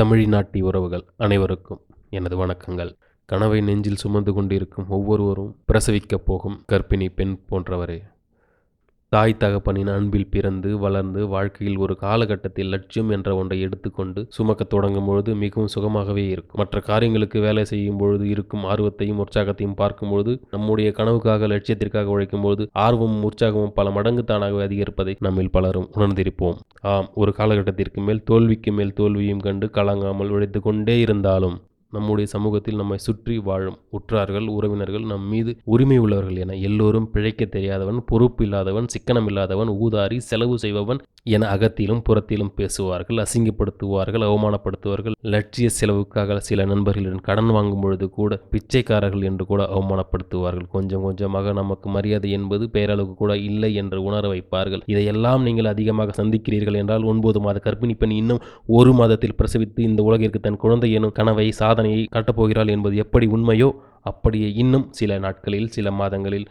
தமிழ்நாட்டி உறவுகள் அனைவருக்கும் எனது வணக்கங்கள். கனவை நெஞ்சில் சுமந்து கொண்டிருக்கும் ஒவ்வொருவரும் பிரசவிக்கப் போகும் கர்ப்பிணி பெண் போன்றவரே. தாய் தகப்பனின் அன்பில் பிறந்து வளர்ந்து வாழ்க்கையில் ஒரு காலகட்டத்தில் லட்சியம் என்ற ஒன்றை எடுத்துக்கொண்டு சுமக்க தொடங்கும் பொழுது மிகவும் சுகமாகவே இருக்கும். மற்ற காரியங்களுக்கு வேலை செய்யும் பொழுது இருக்கும் ஆர்வத்தையும் உற்சாகத்தையும் பார்க்கும்பொழுது நம்முடைய கனவுக்காக லட்சியத்திற்காக உழைக்கும் பொழுது ஆர்வமும் உற்சாகமும் பல மடங்கு தானாகவே அதிகரிப்பதை நம்மில் பலரும் உணர்ந்திருப்போம். ஆம் ஒரு காலகட்டத்திற்கு மேல் தோல்விக்கு மேல் தோல்வியும் கண்டு கலங்காமல் உழைத்து கொண்டே இருந்தாலும் நம்முடைய சமூகத்தில் நம்மை சுற்றி வாழும் உற்றார்கள் உறவினர்கள் நம் மீது உரிமை உள்ளவர்கள் என எல்லோரும் பிழைக்க தெரியாதவன் பொறுப்பு இல்லாதவன் சிக்கனம் இல்லாதவன் ஊதாரி செலவு செய்பவன் என அகத்திலும் புறத்திலும் பேசுவார்கள் அசிங்கப்படுத்துவார்கள் அவமானப்படுத்துவார்கள். லட்சிய செலவுக்காக சில நண்பர்களிடம் கடன் வாங்கும் பொழுது கூட பிச்சைக்காரர்கள் என்று கூட அவமானப்படுத்துவார்கள். கொஞ்சம் கொஞ்சமாக நமக்கு மரியாதை என்பது பெயரளவுக்கு கூட இல்லை என்று உணர வைப்பார்கள். இதையெல்லாம் நீங்கள் அதிகமாக சந்திக்கிறீர்கள் என்றால் ஒன்பது மாத கர்ப்பிணி பெண் இன்னும் ஒரு மாதத்தில் பிரசவித்து இந்த உலகிற்கு தன் குழந்தை எனும் கனவை சாதனையை காட்டப்போகிறாள் என்பது எப்படி உண்மையோ அப்படியே இன்னும் சில நாட்களில் சில மாதங்களில்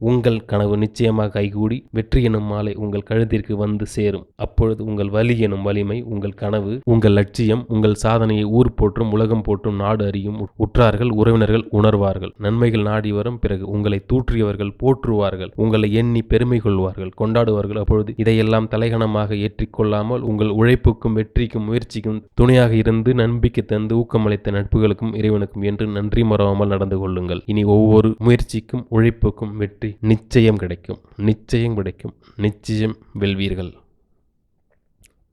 உங்கள் கனவு நிச்சயமாக கைகூடி வெற்றி எனும் மாலை உங்கள் கழுத்திற்கு வந்து சேரும். அப்பொழுது உங்கள் வலி எனும் வலிமை உங்கள் கனவு உங்கள் லட்சியம் உங்கள் சாதனையை ஊர் போற்றும் உலகம் போற்றும் நாடு அறியும் உற்றார்கள் உறவினர்கள் உணர்வார்கள். நன்மைகள் நாடி வரும் பிறகு உங்களை தூற்றியவர்கள் போற்றுவார்கள். உங்களை எண்ணி பெருமை கொள்வார்கள் கொண்டாடுவார்கள். அப்பொழுது இதையெல்லாம் தலைகணமாக ஏற்றிக்கொள்ளாமல் உங்கள் உழைப்புக்கும் வெற்றிக்கும் முயற்சிக்கும் துணையாக இருந்து நம்பிக்கை தந்து ஊக்கமளித்த நட்புகளுக்கும் இறைவனுக்கும் என்று நன்றி மறவாமல் நடந்து கொள்ளுங்கள். இனி ஒவ்வொரு முயற்சிக்கும் உழைப்புக்கும் வெற்றி வெற்றி நிச்சயம் கிடைக்கும். நிச்சயம் கிடைக்கும். நிச்சயம் வெல்வீர்கள்.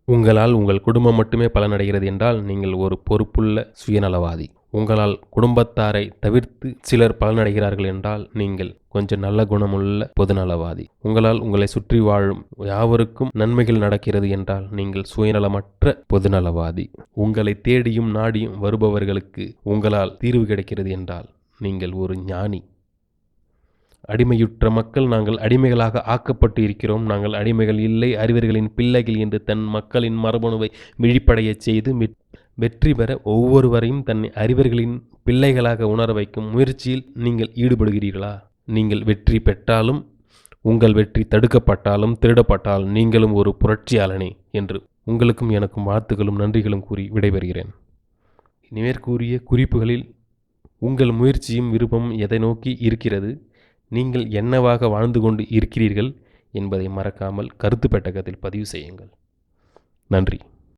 உங்களால் உங்கள் குடும்பம் மட்டுமே பலனடைகிறது என்றால் நீங்கள் ஒரு பொறுப்புள்ள சுயநலவாதி. உங்களால் குடும்பத்தாரை தவிர்த்து சிலர் பலனடைகிறார்கள் என்றால் நீங்கள் கொஞ்சம் நல்ல குணமுள்ள பொதுநலவாதி. உங்களால் உங்களை சுற்றி வாழும் யாவருக்கும் நன்மைகள் நடக்கிறது என்றால் நீங்கள் சுயநலமற்ற பொதுநலவாதி. உங்களை தேடியும் நாடியும் வருபவர்களுக்கு உங்களால் தீர்வு கிடைக்கிறது என்றால் நீங்கள் ஒரு ஞானி. அடிமையுற்ற மக்கள் நாங்கள் அடிமைகளாக ஆக்கப்பட்டு இருக்கிறோம் நாங்கள் அடிமைகள் இல்லை அறிவர்களின் பிள்ளைகள் என்று தன் மக்களின் மரபணுவை விழிப்படையச் செய்து வெற்றி பெற ஒவ்வொருவரையும் தன்னை அறிவர்களின் பிள்ளைகளாக உணர வைக்கும் முயற்சியில் நீங்கள் ஈடுபடுகிறீர்களா? நீங்கள் வெற்றி பெற்றாலும் உங்கள் வெற்றி தடுக்கப்பட்டாலும் திருடப்பட்டாலும் நீங்களும் ஒரு புரட்சியாளனே என்று உங்களுக்கும் எனக்கும் வாழ்த்துக்களும் நன்றிகளும் கூறி விடைபெறுகிறேன். மேற்கூறிய குறிப்புகளில் உங்கள் முயற்சியும் விருப்பமும் எதை நோக்கி இருக்கிறது? நீங்கள் என்னவாக வாழ்ந்து கொண்டு இருக்கிறீர்கள் என்பதை மறக்காமல் கருத்து பெட்டகத்தில் பதிவு செய்யுங்கள். நன்றி.